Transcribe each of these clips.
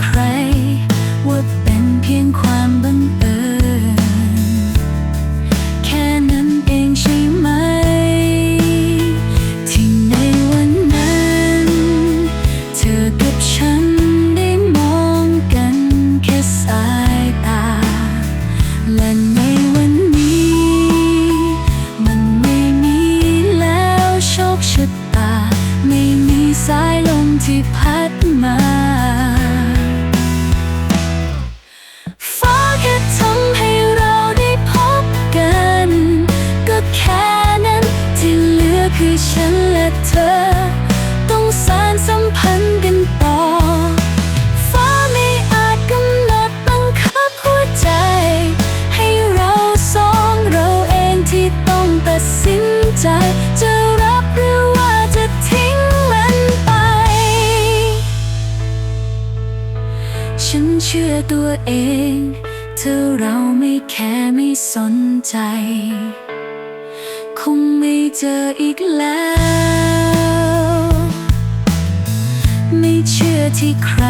ใคร ว่าเป็นเพียงความบังเอิญแค่นั้นเองใช่ไหม ที่ในวันนั้น เธอกับฉันได้มองกันแค่สายตา และในวันนี้ มันไม่มีแล้วโชคชะตา ไม่มีสายลมที่พัดมา ธอ ต้องสานสัมพันธ์กันต่อ ฟ้าไม่อาจกำหนดบังคับหัวใจ ให้เราสองเราเองที่ต้องตัดสินใจ จะรับหรือว่าจะทิ้งมันไป ฉันเชื่อตัวเอง เธอเราไม่แค่ไม่สนใจ คงไม่เจออีกแล้ว ไม่เชื่อที่ใคร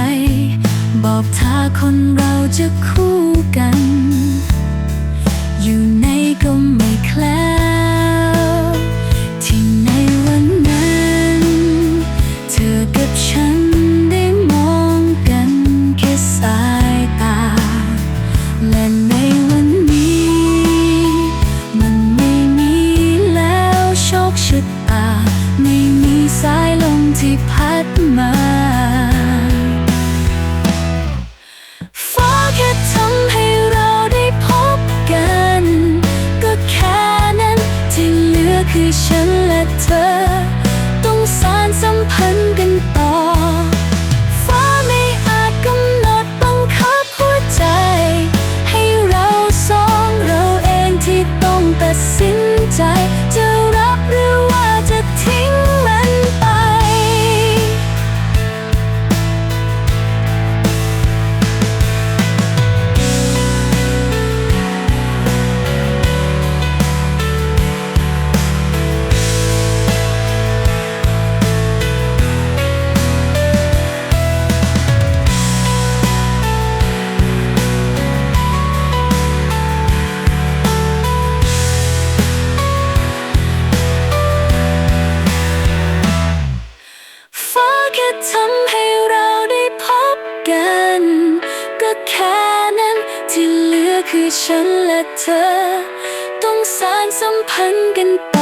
บอกถ้าคนเราจะคู่กัน ที่พัดมา คือฉันและเธอ ต้องสารสัมพันธ์กันไป